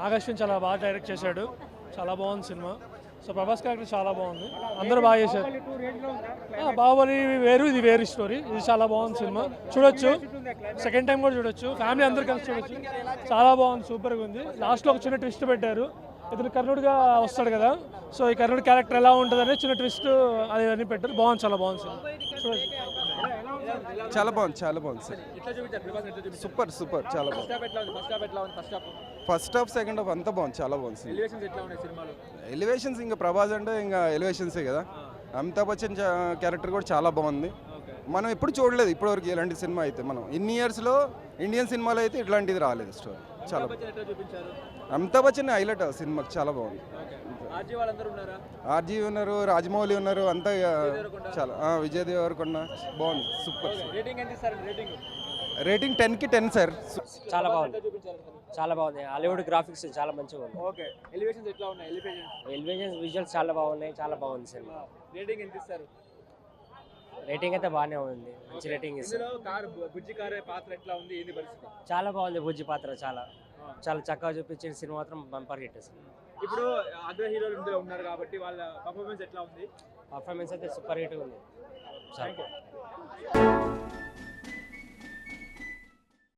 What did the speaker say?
నాగశ్విన్ చాలా బాగా డైరెక్ట్ చేశాడు. చాలా బాగుంది సినిమా. సో ప్రభాస్ క్యారెక్టర్ చాలా బాగుంది. అందరూ బాగా చేశారు. బాహుబలి వేరు ఇది వేరు స్టోరీ ఇది చాలా బాగుంది సినిమా. చూడొచ్చు. సెకండ్ టైం కూడా చూడొచ్చు. ఫ్యామిలీ అందరు కలిసి చూడొచ్చు. చాలా బాగుంది సూపర్గా ఉంది. లాస్ట్లో ఒక చిన్న ట్విస్ట్ పెట్టారు. ఇతను కర్ణుడిగా వస్తాడు కదా. సో ఈ కర్ణుడి క్యారెక్టర్ ఎలా ఉంటుంది చిన్న ట్విస్ట్ అది అన్నీ పెట్టారు. బాగుంది చాలా బాగుంది సినిమా. చూడొచ్చు. చాలా బాగుంది చాలా బాగుంది సార్. సూపర్ సూపర్ చాలా బాగుంది ఫస్ట్ హాఫ్ సెకండ్ హాఫ్ అంతా బాగుంది చాలా బాగుంది సినిమా ఎలివేషన్స్ ఇంకా ప్రభాస్ అంటే ఇంకా ఎలివేషన్సే కదా. అమితాబ్ బచ్చన్ క్యారెక్టర్ కూడా చాలా బాగుంది. మనం ఎప్పుడు చూడలేదు ఇప్పటివరకు ఇలాంటి సినిమా అయితే మనం. ఇన్ని ఇయర్స్లో ఇండియన్ సినిమాలో అయితే ఇట్లాంటిది రాలేదు స్టోరీ చాలా అమితాబ్ బచ్చన్ హైలైట్ సినిమాకి చాలా బాగుంది. ఆర్జీ ఉన్నారా? రాజమౌళి ఉన్నారు అంతా చాలా ఆ, విజయ్ దేవరకొండ బాగుంది సూపర్. రేటింగ్ ఎంత ఇస్తారు రేటింగ్. రేటింగ్ టెన్కి టెన్ సార్. చాలా బాగుంది? చాలా బాగుంది. హాలీవుడ్ గ్రాఫిక్స్ చాలా మంచిగా ఉంది. ఓకే ఎలివేషన్స్ ఎట్లా ఉన్నాయి? ఎలివేషన్స్. ఎలివేషన్స్ విజువల్స్ చాలా బాగున్నాయి చాలా బాగుంది సినిమా రేటింగ్ ఎంత ఇస్తారు? రేటింగ్ అయితే బాగానే ఉంది. మంచి రేటింగ్ ఇస్తుంది ఇందులో కార్ బుజ్జి కార్ పాత్ర ఎట్లా ఉంది? ఏంది పరిస్థితి? చాలా బాగుంది బుజ్జి పాత్ర చాలా. చాలా చక్కగా చూపించిన సినిమా మాత్రం బంపర్ హిట్ ఇప్పుడు అగ్ర హీరోలు ఇందులో ఉన్నారు కాబట్టి వాళ్ళ పర్ఫార్మెన్స్ ఎట్లా ఉంది? పర్ఫార్మెన్స్ అయితే సూపర్ హిట్ ఉంది. Thank you